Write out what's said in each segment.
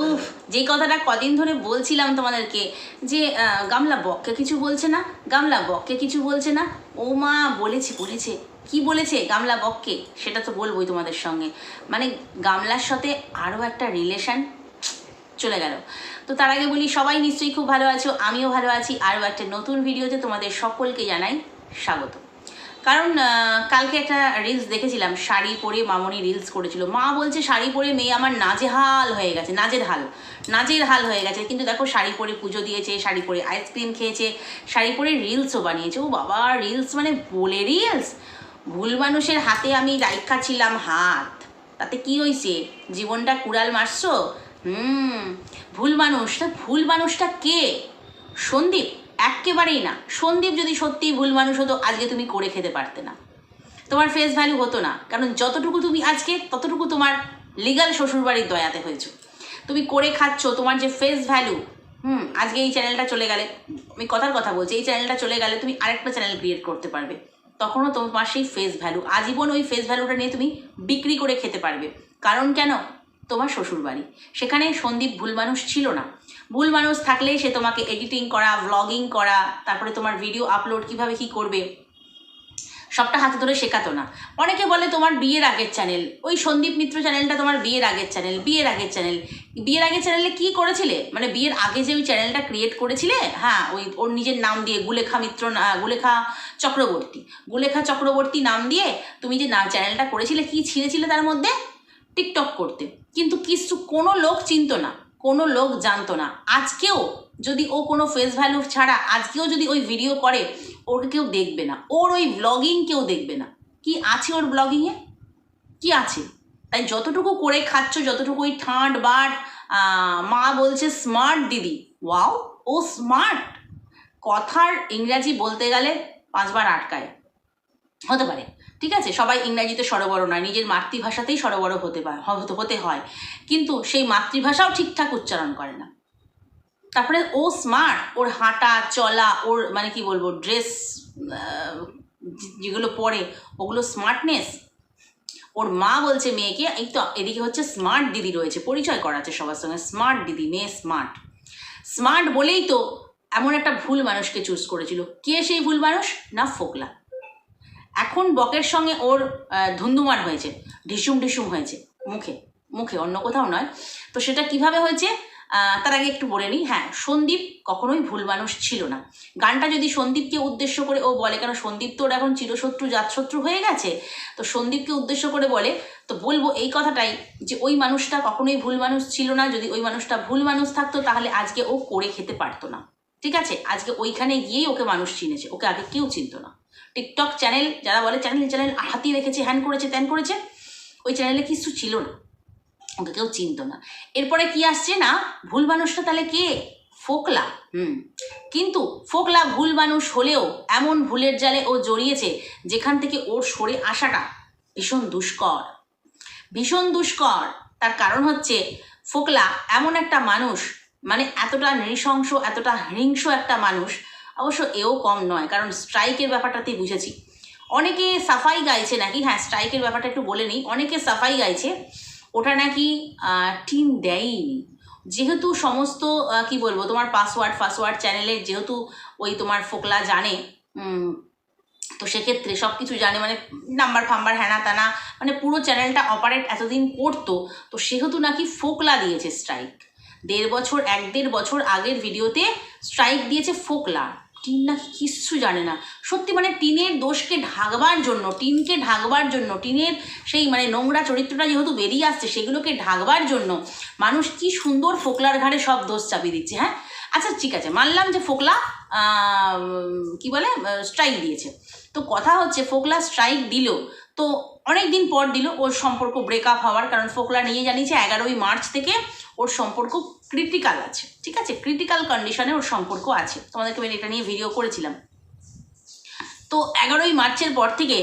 উফ, যে কথাটা কদিন ধরে বলছিলাম তোমাদেরকে, যে গামলা বককে কিছু বলছে না? গামলা বককে কিছু বলছে না? ও মা, বলেছে বলেছে। কি বলেছে গামলা বককে? সেটা তো বলবোই তোমাদের সঙ্গে। মানে গামলার সাথে আরও একটা রিলেশন চলে গেল। তো তার আগে বলি, সবাই নিশ্চয়ই খুব ভালো আছো, আমিও ভালো আছি। আরও একটা নতুন ভিডিওতে তোমাদের সকলকে জানাই স্বাগত। কারণ কালকে একটা রিলস দেখেছিলাম, শাড়ি পরে মামনি রিলস করেছিল। মা বলছে, শাড়ি পরে মেয়ে আমার নাজেহাল হয়ে গেছে নাজের হাল নাজের হাল হয়ে গেছে। কিন্তু দেখো, শাড়ি পরে পুজো দিয়েছে, শাড়ি পরে আইসক্রিম খেয়েছে, শাড়ি পরে রিলসও বানিয়েছে। ও বাবা রিলস মানে বলে রিলস ভুল মানুষের হাতে আমি রাইখা ছিলাম হাত। তাতে কি হয়েছে জীবনটা কুড়াল মারছো? হুম, ভুল মানুষ ভুল মানুষটা কে? সন্দীপ একেবারেই না। সন্দীপ যদি সত্যিই ভুল মানুষ হতো, আজকে তুমি করে খেতে পারতে না। তোমার ফেস ভ্যালু হতো না, কারণ যতটুকু তুমি আজকে, ততটুকু তোমার লিগাল শ্বশুরবাড়ির দয়াতে হয়েছো। তুমি করে খাচ্ছ, তোমার যে ফেস ভ্যালু হুম, আজকে এই চ্যানেলটা চলে গেলে, আমি কথার কথা বলছি, এই চ্যানেলটা চলে গেলে তুমি আরেকটা চ্যানেল ক্রিয়েট করতে পারবে। তখনও তোমার সেই ফেস ভ্যালু আজীবন ওই ফেস ভ্যালুটা নিয়ে তুমি বিক্রি করে খেতে পারবে। কারণ কেন? তোমার শ্বশুরবাড়ি। সেখানে সন্দীপ ভুল মানুষ ছিল না। ভুল মানুষ থাকলেই সে তোমাকে এডিটিং করা ভ্লগিং করা, তারপরে তোমার ভিডিও আপলোড কীভাবে কি করবে, সবটা হাতে ধরে শেখাতো না। অনেকে বলে তোমার বিয়ের আগের চ্যানেল ওই সন্দীপ মিত্র চ্যানেলটা তোমার বিয়ের আগের চ্যানেল বিয়ের আগের চ্যানেল বিয়ের আগের চ্যানেলে কি করেছিলে? মানে বিয়ের আগে যে ওই চ্যানেলটা ক্রিয়েট করেছিলে? হ্যাঁ ওই ওর নিজের নাম দিয়ে, গুলেখা মিত্র গুলেখা চক্রবর্তী। গুলেখা চক্রবর্তী নাম দিয়ে তুমি যে না চ্যানেলটা করেছিলে, কি ছিঁড়েছিলে তার মধ্যে? টিকটক করতে। কিন্তু কিছু কোনো লোক চিনতো না। কোনো লোক জানতো না। আজকেও যদি ও কোনো ফেস ভ্যালু ছাড়া, আজকেও যদি ওই ভিডিও করে, ওর কেউ দেখবে না। ওর ওই ব্লগিং কেউ দেখবে না। কি আছে ওর ব্লগিংয়ে কি আছে? তাই যতটুকু করে খাচ্ছ যতটুকু ওই ঠাঁট বাট মা বলছে স্মার্ট দিদি। ওয়াও ও স্মার্ট কথার ইংরাজি বলতে গেলে পাঁচবার আটকায়। হতে পারে। ঠিক আছে? সবাই ইংরাজিতে সরবরাহ নয়, নিজের মাতৃভাষাতেই সরবরাহ হতে হতে হয়। কিন্তু সেই মাতৃভাষাও ঠিকঠাক উচ্চারণ করে না। তারপরে ও স্মার্ট ওর হাঁটা, চলা, ওর মানে কি বলব ড্রেস যেগুলো পরে, ওগুলো স্মার্টনেস ওর মা বলছে মেয়েকে, এই তো এদিকে হচ্ছে স্মার্ট দিদি রয়েছে, পরিচয় করাচ্ছে সবার সঙ্গে স্মার্ট দিদি, মেয়ে স্মার্ট স্মার্ট বলেই তো এমন একটা ভুল মানুষকে চুজ করেছিল। কে সেই ভুল মানুষ? না, ফোকলা। এখন বকের সঙ্গে ওর ধুন্দুমার হয়েছে, ঢিসুম ঢিসুম হয়েছে, মুখে মুখে, অন্য কোথাও নয়। তো সেটা কীভাবে হয়েছে? তার আগে একটু বলে নিই। হ্যাঁ সন্দীপ কখনোই ভুল মানুষ ছিল না। গানটা যদি সন্দীপকে উদ্দেশ্য করে, ও বলে, কেন সন্দীপ তো ওর এখন চিরশত্রু, জাতশত্রু হয়ে গেছে, তো সন্দীপকে উদ্দেশ্য করে বলে, তো বলব এই কথাটাই, যে ওই মানুষটা কখনোই ভুল মানুষ ছিল না। যদি ওই মানুষটা ভুল মানুষ থাকতো, তাহলে আজকে ও করে খেতে পারতো না। ঠিক আছে? আজকে ওইখানে গিয়েই ওকে মানুষ চিনেছে। ওকে আগে কেউ চিনতো না। টিকটক চ্যানেল, যারা বলে চ্যানেল চ্যানেল হাতিয়ে রেখেছে, হ্যান করেছে, ত্যান করেছে, ওই চ্যানেলে কিছু ছিল না। ওকে কেউ চিনতো না। এরপরে কি আসছে না? ভুল মানুষটা তাহলে কে? ফোকলা। হুম। কিন্তু ফোকলা ভুল মানুষ হলেও এমন ভুলের জালে ও জড়িয়েছে যেখান থেকে ওর সরে আসাটা ভীষণ দুষ্কর। ভীষণ দুষ্কর। তার কারণ হচ্ছে ফোকলা এমন একটা মানুষ মানে এতটা নৃশংস, এতটা হিংস্র একটা মানুষ অবশ্য এও কম নয়, কারণ স্ট্রাইকের ব্যাপারটাতেই বুঝেছি। অনেকে সাফাই গাইছে নাকি? হ্যাঁ স্ট্রাইকের ব্যাপারটা একটু বলে নিই। অনেকে সাফাই গাইছে, ওটা নাকি টিম দেয়নি। যেহেতু সমস্ত কি বলব, তোমার পাসওয়ার্ড ফাসওয়ার্ড চ্যানেলে যেহেতু ওই তোমার ফোকলা জানে তো সেক্ষেত্রে সব কিছু জানে মানে নাম্বার ফাম্বার হ্যানা তানা মানে পুরো চ্যানেলটা অপারেট এতদিন করতো, তো সেহেতু নাকি ফোকলা দিয়েছে স্ট্রাইক দেড় বছর, এক দেড় বছর আগের ভিডিওতে স্ট্রাইক দিয়েছে ফোকলা। টিন না কিচ্ছু জানে না। সত্যি মানে টিনের দোষকে ঢাকবার জন্য, টিনকে ঢাকবার জন্য, টিনের সেই মানে নোংরা চরিত্রটা যেহেতু বেরিয়ে আসছে, সেগুলোকে ঢাকবার জন্য মানুষ কি সুন্দর ফোকলার ঘাড়ে সব দোষ চাপিয়ে দিচ্ছে হ্যাঁ? আচ্ছা ঠিক আছে, মানলাম যে ফোকলা কি বলে স্ট্রাইক দিয়েছে। তো কথা হচ্ছে, ফোকলা স্ট্রাইক দিল তো অনেক দিন পর দিল ওর সম্পর্ক ব্রেকআপ হওয়ার, কারণ ফোকলা নিয়ে জানিয়েছে এগারোই মার্চ থেকে ওর সম্পর্ক ক্রিটিক্যাল আছে, ঠিক আছে? ক্রিটিক্যাল কন্ডিশনে ওর সম্পর্ক আছে। তোমাদেরকে আমি এটা নিয়ে ভিডিও করেছিলাম। তো এগারোই মার্চের পর থেকে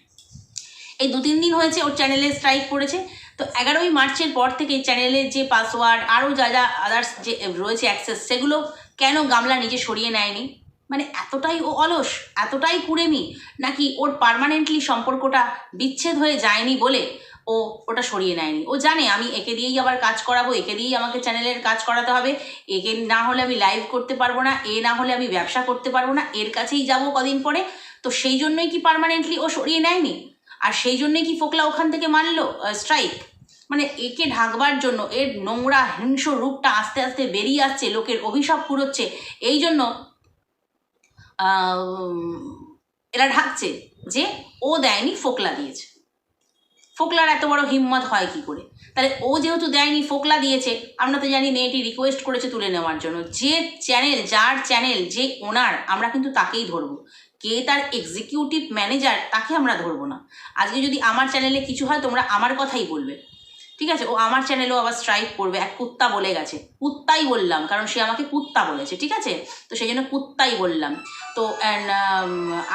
এই দু তিন দিন হয়েছে ওর চ্যানেলে স্ট্রাইক পড়েছে। তো এগারোই মার্চের পর থেকে চ্যানেলের যে পাসওয়ার্ড আরও যা যা আদার্স যে রয়েছে অ্যাক্সেস সেগুলো কেন গামলা নিজে সরিয়ে নেয়নি? মানে এতটাই ও অলস, এতটাই কুড়েমি, নাকি ওর পার্মানেন্টলি সম্পর্কটা বিচ্ছেদ হয়ে যায়নি বলে ও ওটা সরিয়ে নেয়নি। ও জানে আমি একে দিয়েই আবার কাজ করাবো, একে দিয়েই আমাকে চ্যানেলের কাজ করাতে হবে, একে না হলে আমি লাইভ করতে পারব না, এ না হলে আমি ব্যবসা করতে পারব না, এর কাছেই যাব কদিন পরে। তো সেই জন্যই কি পার্মানেন্টলি ও সরিয়ে নেয়নি? আর সেই জন্যই কি ফোকলা ওখান থেকে মানলো স্ট্রাইক মানে একে ঢাকবার জন্য, এর নোংরা হিংস্র রূপটা আস্তে আস্তে বেরিয়ে আসছে, লোকের অভিশাপ কুড়োচ্ছে এই জন্য এরা ঢাকছে যে ও দেয়নি ফোকলা দিয়েছে। ফোকলার এত বড় হিম্মত হয় কি করে? তাহলে ও যেহেতু দেয়নি, ফোকলা দিয়েছে, আমরা তো জানি মেয়েটি রিকোয়েস্ট করেছে তুলে নেওয়ার জন্য। যে চ্যানেল যার চ্যানেল যে ওনার আমরা কিন্তু তাকেই ধরবো। কে তার এক্সিকিউটিভ ম্যানেজার তাকে আমরা ধরবো না। আজকে যদি আমার চ্যানেলে কিছু হয়, তোমরা আমার কথাই বলবে। ঠিক আছে? ও আমার চ্যানেলেও আবার স্ট্রাইক করবে। এক কুত্তা বলে গেছে। কুত্তাই বললাম, কারণ সে আমাকে কুত্তা বলেছে, ঠিক আছে? তো সেই জন্য কুত্তাই বললাম। তো অ্যান্ড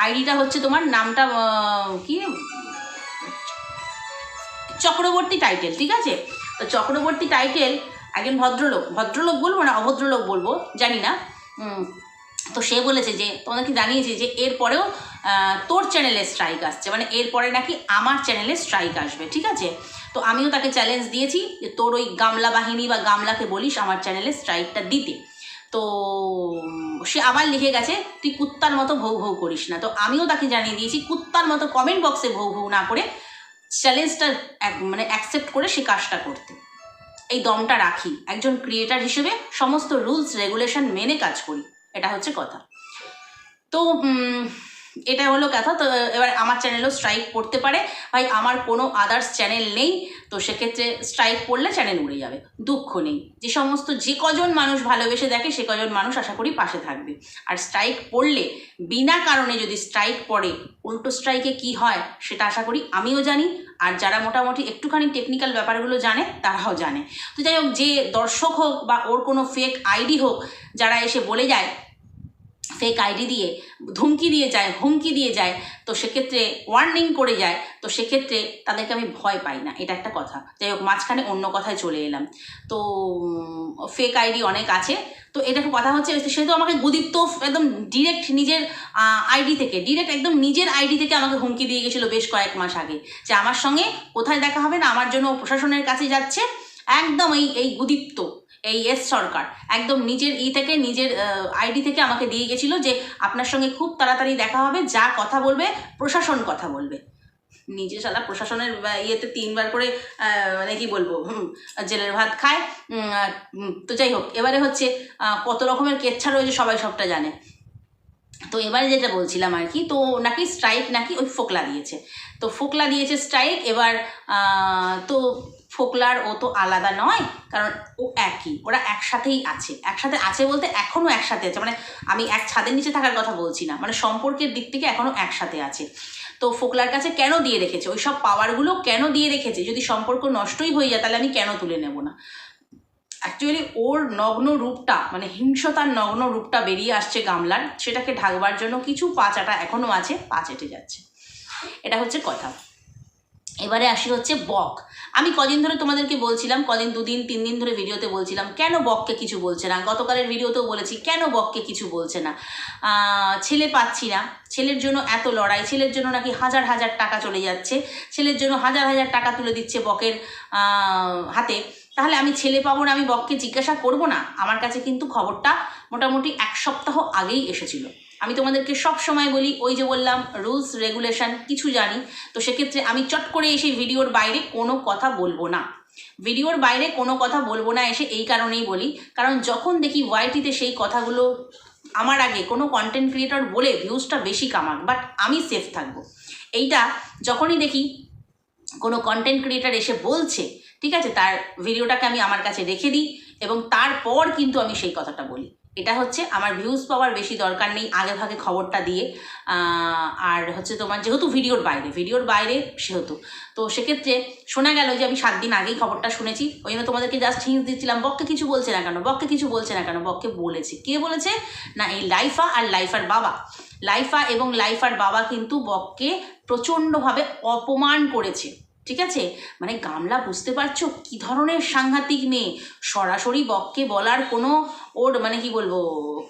আইডিটা হচ্ছে তোমার নামটা কি? চক্রবর্তী টাইটেল ঠিক আছে? তো চক্রবর্তী টাইটেল একজন ভদ্রলোক ভদ্রলোক বলব না অভদ্রলোক বলব, জানি না। তো সে বলেছে যে তোমাদেরকে জানিয়েছে যে এরপরেও তোর চ্যানেলে স্ট্রাইক আসছে। মানে এরপরে নাকি আমার চ্যানেলে স্ট্রাইক আসবে, ঠিক আছে? তো আমিও তাকে চ্যালেঞ্জ দিয়েছি যে, তোর ওই গামলা বাহিনী বা গামলাকে বলিস আমার চ্যানেলে স্ট্রাইকটা দিতে। তো, সে আবার লিখে গেছে, তুই কুত্তার মতো ভৌ ভৌ করিস না। তো আমিও তাকে জানিয়ে দিয়েছি, কুত্তার মতো কমেন্ট বক্সে ভৌ ভৌ না করে চ্যালেঞ্জটা মানে অ্যাকসেপ্ট করে সে কাজটা করতে। এই দমটা রাখি। একজন ক্রিয়েটার হিসেবে সমস্ত রুলস রেগুলেশন মেনে কাজ করি। এটা হচ্ছে কথা। তো এটা হলো কথা। তো এবার আমার চ্যানেলও স্ট্রাইক পড়তে পারে। ভাই, আমার কোনো আদার্স চ্যানেল নেই। তো সেক্ষেত্রে স্ট্রাইক পড়লে চ্যানেল উড়ে যাবে। দুঃখ নেই। যে সমস্ত যে কজন মানুষ ভালোবেসে দেখে, সে কজন মানুষ আশা করি পাশে থাকবে। আর স্ট্রাইক পড়লে, বিনা কারণে যদি স্ট্রাইক পড়ে, উল্টো স্ট্রাইকে কি হয়, সেটা আশা করি আমিও জানি। আর যারা মোটামুটি একটুখানি টেকনিক্যাল ব্যাপারগুলো জানে, তারাও জানে। তো যাই হোক, যে দর্শক হোক বা ওর কোনো ফেক আইডি হোক, যারা এসে বলে যায় ফেক আইডি দিয়ে, ধমকি দিয়ে যায়, হুমকি দিয়ে যায়, তো সেক্ষেত্রে ওয়ার্নিং করে যায়, তো সেক্ষেত্রে তাদেরকে আমি ভয় পাই না, এটা একটা কথা। যাই হোক, মাঝখানে অন্য কথায় চলে এলাম। তো ফেক আইডি অনেক আছে, তো এটা কথা হচ্ছে, সে তো আমাকে গুদীপ্ত একদম ডিরেক্ট নিজের আইডি থেকে ডিরেক্ট একদম নিজের আইডি থেকে আমাকে হুমকি দিয়ে গেছিল বেশ কয়েক মাস আগে, যে আমার সঙ্গে কোথায় দেখা হবে না, আমার জন্য প্রশাসনের কাছে যাচ্ছে, একদম এই এই গুদীপ্ত এই এস সরকার। একদম নিজের ই থেকে, নিজের আইডি থেকে আমাকে দিয়ে গেছিল যে আপনার সঙ্গে খুব তাড়াতাড়ি দেখা হবে, যা কথা বলবে, প্রশাসন কথা বলবে। নিজে সালা প্রশাসনের ইয়েতে তিনবার করে মানে কি বলব জেলের ভাত খায় তো যাই হোক, এবারে হচ্ছে কত রকমের কেচ্ছা রয়েছে সবাই সবটা জানে। তো এবারে যেটা বলছিলাম আর কি, তো নাকি স্ট্রাইক নাকি ওই ফোকলা দিয়েছে। তো ফোকলা দিয়েছে স্ট্রাইক এবার তো ফোকলার ও তো আলাদা নয়, কারণ ও একই, ওরা একসাথেই আছে। একসাথে আছে বলতে এখনও একসাথে আছে মানে আমি এক ছাদের নিচে থাকার কথা বলছি না মানে সম্পর্কের দিক থেকে এখনও একসাথে আছে। তো ফোকলার কাছে কেন দিয়ে রেখেছে? ওই সব পাওয়ারগুলো কেন দিয়ে রেখেছে? যদি সম্পর্ক নষ্টই হয়ে যায়, তাহলে আমি কেন তুলে নেব না? অ্যাকচুয়ালি ওর নগ্ন রূপটা মানে হিংসতার নগ্ন রূপটা বেরিয়ে আসছে গামলার, সেটাকে ঢাকবার জন্য কিছু পাচাটা এখনও আছে, পা চেটে যাচ্ছে। এটা হচ্ছে কথা। এবারে আসি হচ্ছে বক। আমি কদিন ধরে তোমাদেরকে বলছিলাম, কদিন, দুদিন তিন দিন ধরে ভিডিওতে বলছিলাম, কেন বককে কিছু বলছে না? গতকালের ভিডিওতেও বলেছি, কেন বককে কিছু বলছে না? ছেলে পাচ্ছি না। ছেলের জন্য এত লড়াই, ছেলের জন্য নাকি হাজার হাজার টাকা চলে যাচ্ছে। ছেলের জন্য হাজার হাজার টাকা তুলে দিচ্ছে বকের হাতে। তাহলে আমি ছেলে পাবো না, আমি বককে জিজ্ঞাসা করব না? আমার কাছে কিন্তু খবরটা মোটামুটি এক সপ্তাহ আগেই এসেছিল। আমি তোমাদেরকে সব সময় বলি, ওই যে বললাম রুলস রেগুলেশন কিছু জানি। তো সেক্ষেত্রে আমি চট করে এসে ভিডিওর বাইরে কোনো কথা বলব না। ভিডিওর বাইরে কোনো কথা বলব না, এসে এই কারণেই বলি। কারণ যখন দেখি ওয়াইটিতে সেই কথাগুলো আমার আগে কোনো কন্টেন্ট ক্রিয়েটর বলে ভিউজটা বেশি কামাক বাট আমি সেফ থাকব। এইটা যখনই দেখি কোনো কন্টেন্ট ক্রিয়েটার এসে বলছে, ঠিক আছে, তার ভিডিওটাকে আমি আমার কাছে রেখে দিই এবং তারপর কিন্তু আমি সেই কথাটা বলি। এটা হচ্ছে আমার ভিউজ পাওয়ার বেশি দরকার নেই আগে ভাগে খবরটা দিয়ে। আর হচ্ছে তোমার যেহেতু ভিডিওর বাইরে ভিডিওর বাইরে সেহেতু। তো সেক্ষেত্রে শোনা গেল যে আমি সাত দিন আগেই খবরটা শুনেছি, ওই জন্য তোমাদেরকে জাস্ট হিন্স দিচ্ছিলাম, বককে কিছু বলছে না কেন, বককে কিছু বলছে না কেন, বককে বলেছে। কে বলেছে? না, এই লাইফা আর লাইফার বাবা। লাইফা এবং লাইফার বাবা কিন্তু বককে প্রচণ্ডভাবে অপমান করেছে। ঠিক আছে? মানে গামলা বুঝতে পারছ? কি ধরনের সাংঘাতিক মেয়ে? সরাসরি বককে বলার কোনো ওর মানে কি বলব,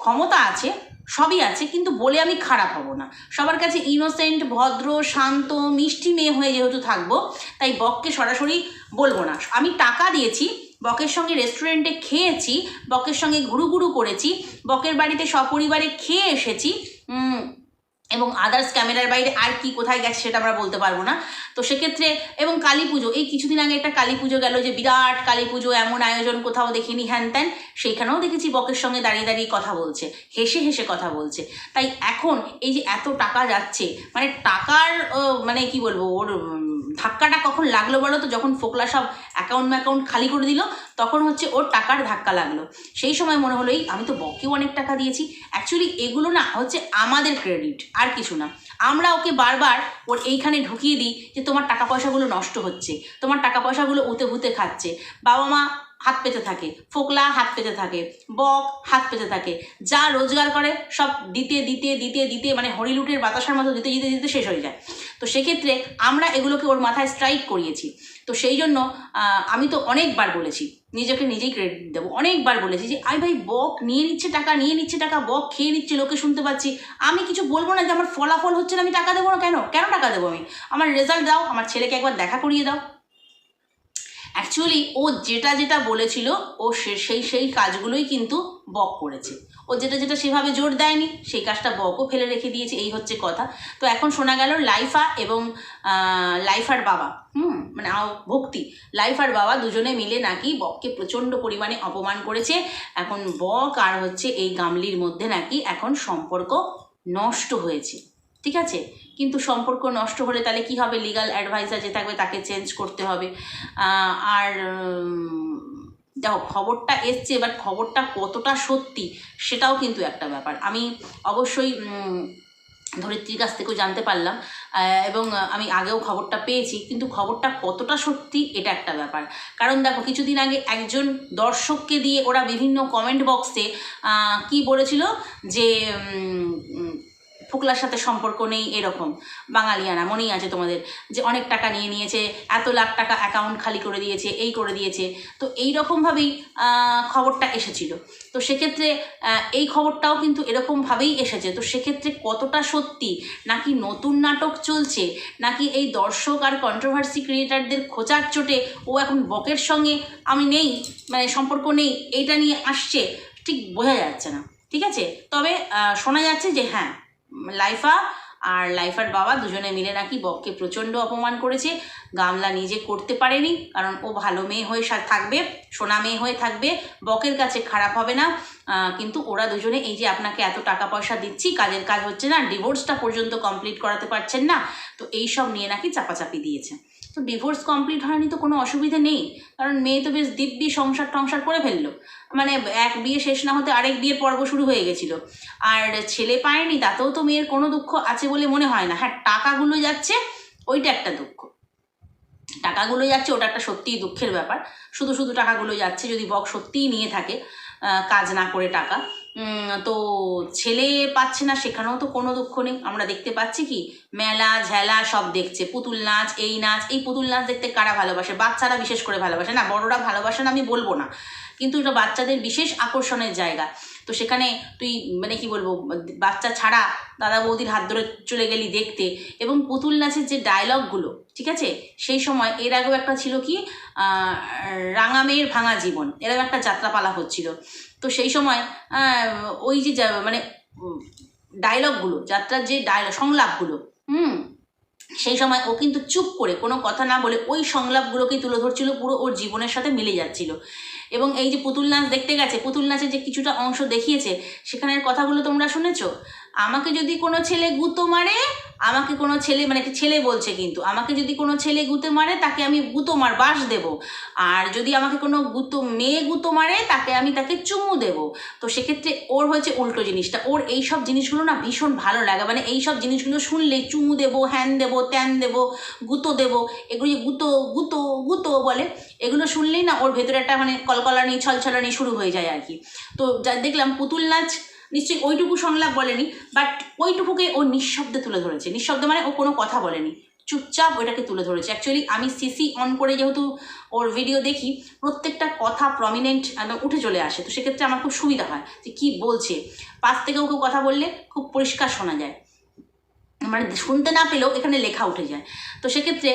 ক্ষমতা আছে? সবই আছে, কিন্তু বলে আমি খারাপ হব না। সবার কাছে ইনোসেন্ট ভদ্র, শান্ত, মিষ্টি মেয়ে হয়ে যেহেতু থাকব, তাই বককে সরাসরি বলব না। আমি টাকা দিয়েছি, বকের সঙ্গে রেস্টুরেন্টে খেয়েছি, বকের সঙ্গে ঘুরু ঘুরু করেছি, বকের বাড়িতে সপরিবারে খেয়ে এসেছি এবং আদার্স ক্যামেরার বাইরে আর কি কোথায় গেছে সেটা আমরা বলতে পারব না। তো সেক্ষেত্রে এবং কালী পুজো, এই কিছুদিন আগে একটা কালী পুজো গেল যে বিরাট কালী পুজো, এমন আয়োজন কোথাও দেখিনি, হ্যান ত্যান, সেইখানেও দেখেছি বকের সঙ্গে দাঁড়িয়ে দাঁড়িয়ে কথা বলছে, হেসে হেসে কথা বলছে। তাই এখন এই যে এত টাকা যাচ্ছে মানে টাকার মানে কি বলব, ওর ধাক্কাটা কখন লাগল বলো তো? যখন ফোকলা সব অ্যাকাউন্ট ম্যাকাউন্ট খালি করে দিল, তখন হচ্ছে ওর টাকার ধাক্কা লাগল। সেই সময় মনে হলো, এই, আমি তো বকেও অনেক টাকা দিয়েছি। অ্যাকচুয়ালি এগুলো না হচ্ছে আমাদের ক্রেডিট আর কিছু না। আমরা ওকে বারবার ওর এইখানে ঢুকিয়ে দিই যে তোমার টাকা পয়সাগুলো নষ্ট হচ্ছে, তোমার টাকা পয়সাগুলো উতে ভুতে খাচ্ছে। বাবা মা হাত পেতে থাকে, ফোকলা হাত পেতে থাকে, বক হাত পেতে থাকে। যা রোজগার করে সব দিতে দিতে দিতে দিতে মানে হরিলুটের বাতাসার মতো দিতে দিতে দিতে শেষ হয়ে যায়। তো সেক্ষেত্রে আমরা এগুলোকে ওর মাথায় স্ট্রাইক করিয়েছি। তো সেই জন্য আমি তো অনেকবার বলেছি, নিজেকে নিজেই ক্রেডিট দেবো। অনেকবার বলেছি যে আই ভাই, বক, নিয়ে নিচ্ছে টাকা, নিয়ে নিচ্ছে টাকা, বক, খেয়ে নিচ্ছে, লোকে শুনতে পাচ্ছি। আমি কিছু বলব না যে, আমার ফলাফল হচ্ছে না, আমি টাকা দেবো না কেন? কেন টাকা দেবো আমি? আমার রেজাল্ট দাও, আমার ছেলেকে একবার দেখা করিয়ে দাও। অ্যাকচুয়ালি ও যেটা যেটা বলেছিল, ও সেই সেই কাজগুলোই কিন্তু বক করেছে। ও যেটা যেটা সেভাবে জোর দেয়নি, সেই কাজটা বকও ফেলে রেখে দিয়েছে, এই হচ্ছে কথা। তো এখন শোনা গেল লাইফা এবং লাইফার বাবা। হুম মানে ভক্তি। লাইফার বাবা দুজনে মিলে নাকি বককে প্রচণ্ড পরিমাণে অপমান করেছে। এখন বক আর হচ্ছে এই গামলির মধ্যে নাকি এখন সম্পর্ক নষ্ট হয়েছে। ঠিক আছে? কিন্তু সম্পর্ক নষ্ট হলে তাহলে কি হবে? লিগাল অ্যাডভাইজার যে থাকবে তাকে চেঞ্জ করতে হবে। আর দেখো খবরটা এসছে, এবার খবরটা কতটা সত্যি সেটাও কিন্তু একটা ব্যাপার। আমি অবশ্যই ধরিত্রীর কাছ থেকেও জানতে পারলাম এবং আমি আগেও খবরটা পেয়েছি, কিন্তু খবরটা কতটা সত্যি এটা একটা ব্যাপার। কারণ দেখো, কিছুদিন আগে একজন দর্শককে দিয়ে ওরা বিভিন্ন কমেন্ট বক্সে কি বলেছিল যে ফোকলার সাথে সম্পর্ক নেই এরকম। বাঙালিয়ানা মনেই আছে তোমাদের, যে অনেক টাকা নিয়ে নিয়েছে, এত লাখ টাকা অ্যাকাউন্ট খালি করে দিয়েছে, এই করে দিয়েছে। তো এই রকমভাবেই খবরটা এসেছিল। তো সেক্ষেত্রে এই খবরটাও কিন্তু এরকমভাবেই এসেছে। তো সেক্ষেত্রে কতটা সত্যি? নাকি নতুন নাটক চলছে? নাকি এই দর্শক আর কন্ট্রোভার্সি ক্রিয়েটারদের খোঁচার চোটে ও এখন বকের সঙ্গে আমি নেই মানে সম্পর্ক নেই, এইটা নিয়ে আসছে? ঠিক বোঝা যাচ্ছে না। ঠিক আছে? তবে শোনা যাচ্ছে যে হ্যাঁ লাইফা আর লাইফার বাবা দুজনে মিলে নাকি বককে প্রচণ্ড অপমান করেছে। গামলা নিজে করতে পারেনি, কারণ ও ভালো মেয়ে হয়ে থাকবে, সোনা মেয়ে হয়ে থাকবে, বকের কাছে খারাপ হবে না। কিন্তু ওরা দুজনে এই যে আপনাকে এত টাকা পয়সা দিচ্ছি, কাজের কাজ হচ্ছে না ডিভোর্সটা পর্যন্ত কমপ্লিট করাতে পারছেন না, তো এই সব নিয়ে নাকি চাপাচাপি দিয়েছে। তো ডিভোর্স কমপ্লিট হয়নি তো কোনো অসুবিধা নেই। কারণ মেয়ে তো বেশ দিব্যি সংসার টংসার করে ফেলল। মানে এক বিয়ে শেষ না হতে আরেক বিয়ের পর্ব শুরু হয়ে গেছিল। আর ছেলে পায়নি, তাতেও তো মেয়ের কোনো দুঃখ আছে বলে মনে হয় না। হ্যাঁ টাকাগুলো যাচ্ছে, ওইটা একটা দুঃখ। টাকাগুলো যাচ্ছে, ওটা একটা সত্যিই দুঃখের ব্যাপার। শুধু শুধু টাকাগুলো যাচ্ছে, যদি বক সত্যিই নিয়ে থাকে কাজ না করে টাকা। তো ছেলে পাচ্ছে না, সেখানেও তো কোনো দুঃখ নেই। আমরা দেখতে পাচ্ছি কি? মেলা, ঝেলা, সব দেখছে। পুতুল নাচ, এই নাচ, এই পুতুল নাচ দেখতে কারা ভালোবাসে? বাচ্চারা বিশেষ করে ভালোবাসে। না, বড়রা ভালোবাসে না, আমি বলব না। কিন্তু এটা বাচ্চাদের বিশেষ আকর্ষণের জায়গা। তো সেখানে তুই মানে কি বলব, বাচ্চা ছাড়া দাদা বৌদির হাত ধরে চলে গেলি দেখতে। এবং পুতুল নাচের যে ডায়লগগুলো ঠিক আছে? সেই সময় এর আগেও একটা ছিল কি রাঙা মেয়ের ভাঙা জীবন এরকম একটা যাত্রাপালা হচ্ছিল। তো সেই সময় ওই যে মানে ডায়লগগুলো যাত্রার যে ডায়লগ সংলাপগুলো হুম? সেই সময় ও কিন্তু চুপ করে কোনো কথা না বলে ওই সংলাপগুলোকেই তুলে ধরছিল, পুরো ওর জীবনের সাথে মিলে যাচ্ছিল। এবং এই যে পুতুল নাচ দেখতে গেছে, পুতুল নাচের যে কিছুটা অংশ দেখিয়েছে, সেখানের কথাগুলো তোমরা শুনেছো? আমাকে যদি কোনো ছেলে গুঁতো মারে, আমাকে কোনো ছেলে মানে একটা ছেলে বলছে কিন্তু, আমাকে যদি কোনো ছেলে গুঁতো মারে, তাকে আমি গুঁতো মার বাস দেব। আর যদি আমাকে কোনো গুঁতো, মেয়ে গুঁতো মারে, তাকে আমি তাকে চুমু দেব। তো সেক্ষেত্রে ওর হয়েছে উল্টো জিনিসটা। ওর এই সব জিনিসগুলো না ভীষণ ভালো লাগে। মানে এই সব জিনিসগুলো শুনলে চুমু দেব, হ্যান দেব, ত্যান দেব, গুঁতো দেব, এগুলো গুঁতো গুঁতো গুঁতো বলে। এগুলো শুনলেই না ওর ভেতরে একটা মানে কলকলানি, ছলছলানি শুরু হয়ে যায় আর কি। তো যা দেখলাম পুতুল নাচ নিশ্চয়ই ওইটুকু সংলাপ বলেনি বাট ওইটুকুকে ও নিঃশব্দে তুলে ধরেছে। নিঃশব্দে মানে ও কোনো কথা বলেনি। চুপচাপ ওইটাকে তুলে ধরেছে। অ্যাকচুয়ালি আমি সিসি অন করে যেহেতু ওর ভিডিও দেখি, প্রত্যেকটা কথা প্রমিনেন্ট উঠে চলে আসে। তো সেক্ষেত্রে আমার খুব সুবিধা হয় যে কী বলছে। পাশ থেকেও কেউ কথা বললে খুব পরিষ্কার শোনা যায়। মানে শুনতে না পেলেও এখানে লেখা উঠে যায়। তো সেক্ষেত্রে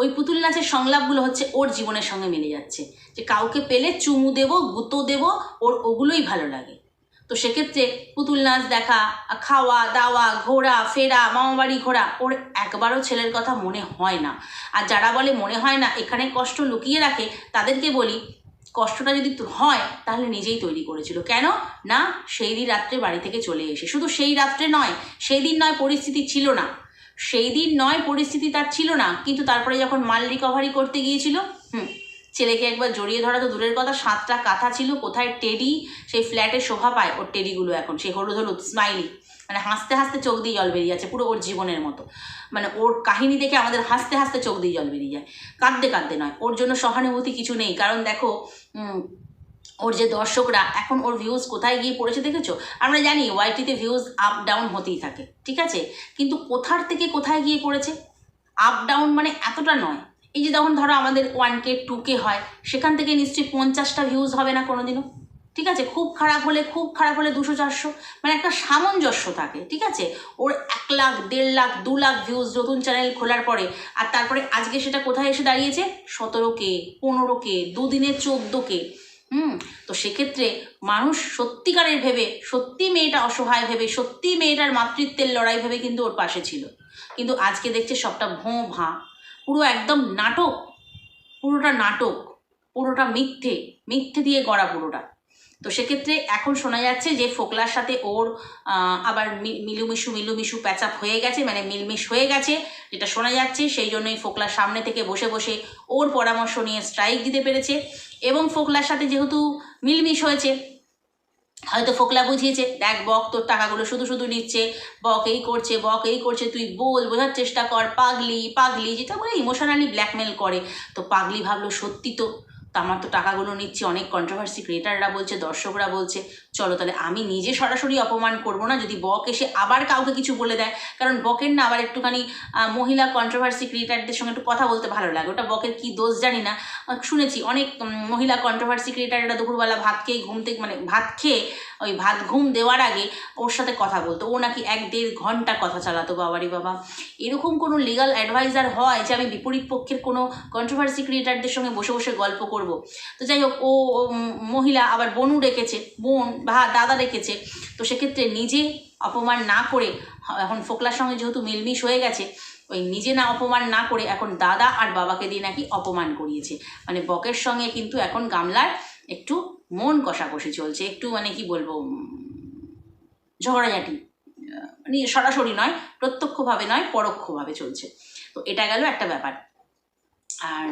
ওই পুতুল নাচের সংলাপগুলো হচ্ছে ওর জীবনের সঙ্গে মিলে যাচ্ছে। যে কাউকে পেলে চুমু দেবো, গুঁতো দেবো, ওর ওগুলোই ভালো লাগে। তো সেক্ষেত্রে পুতুল নাচ দেখা, খাওয়া, দাওয়া, ঘোরা, ফেরা, মামাবাড়ি ঘোরা, ওর একবারও ছেলের কথা মনে হয় না। আর যারা বলে মনে হয় না, এখানে কষ্ট লুকিয়ে রাখে, তাদেরকে বলি, কষ্টটা যদি হয়, তাহলে নিজেই তৈরি করেছিল। কেন? না, সেই দিন রাত্রে বাড়ি থেকে চলে এসে। শুধু সেই রাত্রে নয়, সেই দিন নয় পরিস্থিতি ছিল না। সেই দিন নয় পরিস্থিতি তার ছিল না, কিন্তু তারপরে যখন মাল রিকভারি করতে গিয়েছিল, হুম ছেলেকে একবার জড়িয়ে ধরা তো দূরের কথা, সাতটা কাঁথা ছিল, কোথায় টেডি? সেই ফ্ল্যাটে শোভা পায় ওর টেডিগুলো এখন সেই হলুদ হলুদ স্মাইলি মানে হাসতে হাসতে চোখ দিয়ে জল বেরিয়ে যাচ্ছে, পুরো ওর জীবনের মতো। মানে ওর কাহিনী দেখে আমাদের হাসতে হাসতে চোখ দিয়ে জল বেরিয়ে যায়। কাঁদতে কাঁদতে নয়, ওর জন্য সহানুভূতি কিছু নেই, কারণ দেখো ওর যে দর্শকরা, এখন ওর ভিউজ কোথায় গিয়ে পড়েছে দেখেছ? আমরা জানি ওয়াইটিতে ভিউজ আপ ডাউন হতেই থাকে, ঠিক আছে? কিন্তু কোথার থেকে কোথায় গিয়ে পড়েছে? আপ ডাউন মানে এতটা নয়। এই যে যখন ধরো আমাদের ওয়ান কে টু কে হয়, সেখান থেকে নিশ্চয়ই পঞ্চাশটা ভিউজ হবে না কোনোদিনও, ঠিক আছে? খুব খারাপ হলে, খুব খারাপ হলে দুশো, চারশো মানে একটা সামঞ্জস্য থাকে, ঠিক আছে? ওর এক লাখ, দেড় লাখ, দু লাখ ভিউজ নতুন চ্যানেল খোলার পরে, আর তারপরে আজকে সেটা কোথায় এসে দাঁড়িয়েছে? সতেরো কে পনেরো কে দুদিনে চোদ্দ কে হুম? তো সেক্ষেত্রে মানুষ সত্যিকারের ভেবে, সত্যি মেয়েটা অসহায় ভেবে, সত্যি মেয়েটার মাতৃত্বের লড়াই ভেবে কিন্তু ওর পাশে ছিল। কিন্তু আজকে দেখছে সবটা ভোঁ ভাঁ পুরো একদম নাটক, পুরোটা নাটক, পুরোটা মিথ্যে মিথ্যে দিয়ে গড়া পুরোটা। তো সেক্ষেত্রে এখন শোনা যাচ্ছে যে ফোকলার সাথে ওর আবার মিলুমিশু মিলুমিশু প্যাচ আপ হয়ে গেছে মানে মিলমিশ হয়ে গেছে, যেটা শোনা যাচ্ছে, সেই জন্যই ফোকলার সামনে থেকে বসে বসে ওর পরামর্শ নিয়ে স্ট্রাইক দিতে পেরেছে। এবং ফোকলার সাথে যেহেতু মিলমিশ হয়েছে হয়তো ফোকলা বুঝিয়েছে, দেখ বক তোর টাকাগুলো শুধু শুধু নিচ্ছে, বক এই করছে, বক এই করছে, তুই বল, বোঝার চেষ্টা কর, পাগলি পাগলি, যেটা বলে ইমোশনালি ব্ল্যাকমেল করে। তো পাগলি ভাবলো, সত্যি তো তো আমার তো টাকাগুলো নিচ্ছে, অনেক কন্ট্রোভার্সি ক্রিয়েটাররা বলছে, দর্শকরা বলছে চলো তাহলে আমি নিজে সরাসরি অপমান করব না, যদি বক এসে আবার কাউকে কিছু বলে দেয়। কারণ বকের না আবার একটুখানি মহিলা কন্ট্রোভার্সি ক্রিয়েটারদের সঙ্গে একটু কথা বলতে ভালো লাগে। ওটা বকের কি দোষ জানি না। শুনেছি অনেক মহিলা কন্ট্রোভার্সি ক্রিয়েটাররা দুপুরবেলা ভাত খেয়ে ঘুম থেকে মানে ভাত খেয়ে ওই ভাত ঘুম দেওয়ার আগে ওর সাথে কথা বলতো। ও নাকি এক দেড় ঘণ্টা কথা চালাতো, বাবারি বাবা। এরকম কোনো লিগাল অ্যাডভাইজার হয় যে আমি বিপরীত পক্ষের কোনো কন্ট্রোভার্সি ক্রিয়েটারদের সঙ্গে বসে বসে গল্প করব? তো যাই হোক, ও মহিলা আবার বোনও রেখেছে বোন দাদা রেখেছে, তো সেক্ষেত্রে নিজে অপমান না করে, এখন ফোকলার সঙ্গে যেহেতু মিলমিশ হয়ে গেছে, ওই নিজে না অপমান না করে এখন দাদা আর বাবাকে দিয়ে নাকি অপমান করিয়েছে। মানে বকের সঙ্গে কিন্তু এখন গামলার একটু মন কষাকষি চলছে, একটু মানে কি বলব ঝগড়াঝাটি মানে সরাসরি নয়, প্রত্যক্ষভাবে নয়, পরোক্ষভাবে চলছে। তো এটা গেল একটা ব্যাপার। আর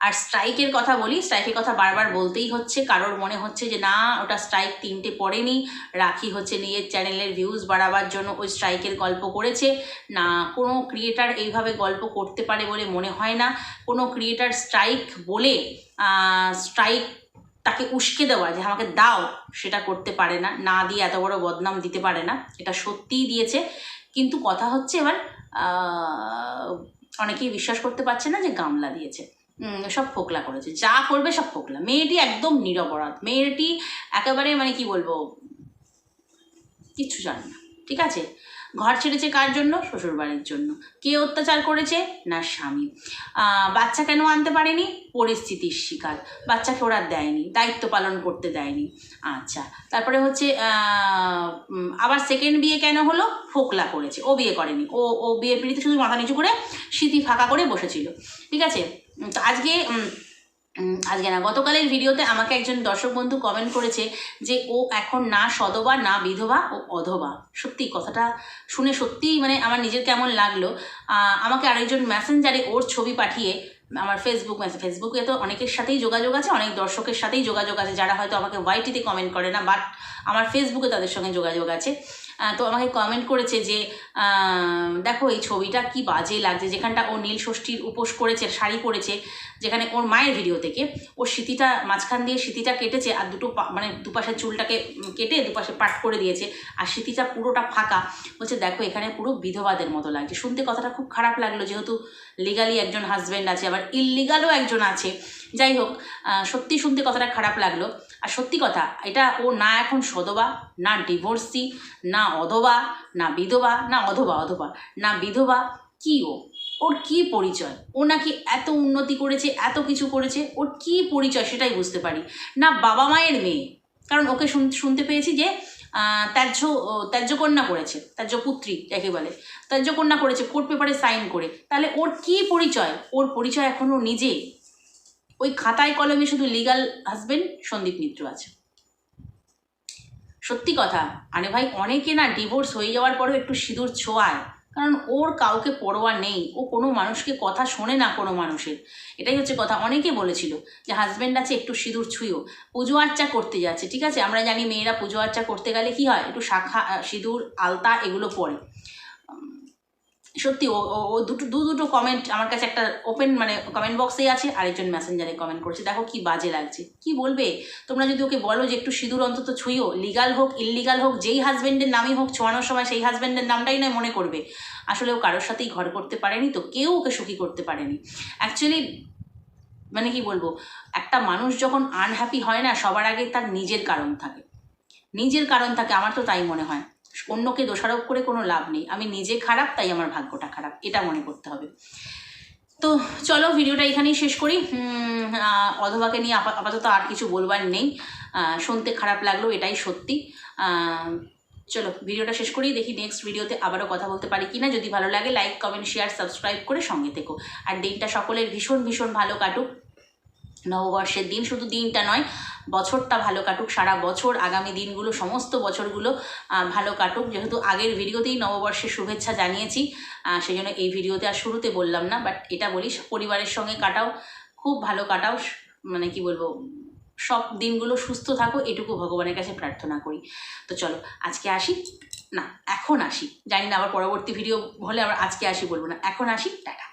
আর স্ট্রাইকের কথা বলি স্ট্রাইকের কথা বারবার বলতেই হচ্ছে, কারোর মনে হচ্ছে যে না, ওটা স্ট্রাইক তিনটে পড়েনি, রাখি হচ্ছে নিজের চ্যানেলের ভিউজ বাড়াবার জন্য ওই স্ট্রাইকের গল্প করেছে। না, কোনো ক্রিয়েটার এইভাবে গল্প করতে পারে বলে মনে হয় না। কোনো ক্রিয়েটার স্ট্রাইক বলে স্ট্রাইক তাকে উস্কে দেওয়া যে আমাকে দাও, সেটা করতে পারে না না দিয়ে এত বড় বদনাম দিতে পারে না, এটা সত্যিই দিয়েছে। কিন্তু কথা হচ্ছে এবার অনেকেই বিশ্বাস করতে পারছে না যে গামলা দিয়েছে। সব ফোকলা করেছে। যা করবে সব ফোকলা। মেয়েটি একদম নিরপরাধ। মেয়েটি একেবারে মানে কি বলব? কিচ্ছু জানে না। ঠিক আছে? ঘর ছেড়েছে কার জন্য? শ্বশুরবাড়ির জন্য। কে অত্যাচার করেছে? না, স্বামী। বাচ্চা কেন আনতে পারেনি? পরিস্থিতির শিকার। বাচ্চাকে ওরা দেয়নি। দায়িত্ব পালন করতে দেয়নি। আচ্ছা। তারপরে হচ্ছে আবার সেকেন্ড বিয়ে কেন হলো? ফোকলা করেছে। ও বিয়ে করেনি। ও ও বিয়ের পিড়িতে শুধু মাথা নিচু করে স্মৃতি ফাঁকা করে বসেছিল। ঠিক আছে? তো আজকে আজকে না, গতকালের ভিডিওতে আমাকে একজন দর্শক বন্ধু কমেন্ট করেছে যে ও এখন না সদবা, না বিধবা, ও অধবা। সত্যি, কথাটা শুনে সত্যিই মানে আমার নিজের কেমন লাগল। আমাকে আরেকজন মেসেঞ্জারে ওর ছবি পাঠিয়ে আমার ফেসবুক ফেসবুকে তো অনেকের সাথেই যোগাযোগ আছে, অনেক দর্শকের সাথেই যোগাযোগ আছে, যারা হয়তো আমাকে ওয়াইটিতে কমেন্ট করে না বাট আমার ফেসবুকে তাদের সঙ্গে যোগাযোগ আছে। তো আমাকে কমেন্ট করেছে যে দেখো এই ছবিটা কি বাজে লাগছে। যেখানটা ও নীল ষষ্ঠীর উপোস করেছে, শাড়ি পরেছে, যেখানে ওর মায়ের ভিডিও থেকে। ওর স্মৃতিটা, মাঝখান দিয়ে স্মৃতিটা কেটেছে আর দুটো মানে দুপাশের চুলটাকে কেটে দুপাশে পাট করে দিয়েছে আর স্মৃতিটা পুরোটা ফাঁকা। বলছে, দেখো, এখানে পুরো বিধবাদের মতো লাগছে। শুনতে কথাটা খুব খারাপ লাগল, যেহেতু লিগালি একজন হাজব্যান্ড আছে, আবার ইললিগালও একজন আছে। যাই হোক সত্যি শুনতে কথাটা খারাপ লাগল। আর সত্যি কথা এটা ও না এখন সদবা না ডিভোর্সি না অধবা না বিধবা না অধবা অধবা না বিধবা কি ও? ওর কি পরিচয়? ও নাকি এত উন্নতি করেছে এত কিছু করেছে ওর কি পরিচয় সেটাই বুঝতে পারি। না বাবা মায়ের মেয়ে কারণ ওকে শুন- শুনতে পেয়েছি যে ত্যায্য ও, ত্যায্য কন্যা করেছে ত্যায্য পুত্রী যাকে বলে ত্যায্য কন্যা করেছে কোর্ট পেপারে সাইন করে। তাহলে ওর কি পরিচয়? ওর পরিচয় এখনও নিজে ওই খাতায় কলমে শুধু লিগাল হাজবেন্ড সন্দীপ মিত্র আছে। সত্যি কথা, আরে ভাই, অনেকে না ডিভোর্স হয়ে যাওয়ার পরেও একটু সিঁদুর ছোঁয়ায়, কারণ ওর কাউকে পরোয়া নেই, ও কোনো মানুষকে কথা শোনে না কোনো মানুষের। এটাই হচ্ছে কথা, অনেকে বলেছিল যে হাজব্যান্ড আছে, একটু সিঁদুর ছুঁয়ো। পুজো আর্চা করতে যাচ্ছে, ঠিক আছে? আমরা জানি মেয়েরা পুজো আর্চা করতে গেলে কি হয়? একটু শাখা সিঁদুর, আলতা এগুলো পরে। সত্যি, ও, ও- দুটো, দু দুটো কমেন্ট আমার কাছে একটা ওপেন মানে কমেন্ট বক্সেই আছে, আরেকজন মেসেঞ্জারে কমেন্ট করছে, দেখো কি বাজে লাগছে। কি বলবে? তোমরা যদি ওকে বলো যে একটু সিঁদুর অন্তত ছুঁয়ো লিগাল হোক ইললিগাল হোক, যেই হাজব্যান্ডের নামই হোক, ছোঁয়ানোর সময় সেই হাজব্যান্ডের নামটাই নয়, মনে করবে। আসলে ও কারোর সাথেই ঘর করতে পারেনি, তো কেউ ওকে সুখী করতে পারেনি। অ্যাকচুয়ালি মানে কি বলব, একটা মানুষ যখন আনহ্যাপি হয় না, সবার আগে তার নিজের কারণ থাকে। নিজের কারণ থাকে, আমার তো তাই মনে হয়। অন্যকে দোষারোপ করে কোনো লাভ নেই। আমি নিজে খারাপ, তাই আমার ভাগ্যটা খারাপ। এটা মনে করতে হবে। তো চলো ভিডিওটা এখানেই শেষ করি। অধবাকে নিয়ে আপা- আপাতত আর কিছু বলবার নেই। শুনতে খারাপ লাগল, এটাই সত্যি। চলো ভিডিওটা শেষ করি। দেখি নেক্সট ভিডিওতে আবারও কথা বলতে পারি কিনা। যদি ভালো লাগে লাইক কমেন্ট শেয়ার সাবস্ক্রাইব করে সঙ্গে থেকো। আর দিনটা সকলের ভীষণ ভীষণ ভালো কাটুক। নববর্ষের দিন শুধু দিনটা নয়, বছরটা ভালো কাটুক, সারা বছর, আগামী দিনগুলো, সমস্ত বছরগুলো ভালো কাটুক। যেহেতু আগের ভিডিওতেই নববর্ষের শুভেচ্ছা জানিয়েছি সেই জন্য এই ভিডিওতে আর শুরুতে বললাম না বাট এটা বলি, পরিবারের সঙ্গে কাটাও, খুব ভালো কাটাও মানে কি বলব, সব দিনগুলো সুস্থ থাকো, এটুকু ভগবানের কাছে প্রার্থনা করি। তো চলো, আজকে আসি, না, এখন আসি। জানি না আবার পরবর্তী ভিডিও হলে আবার আজকে আসি বলব না, এখন আসি, টাটা।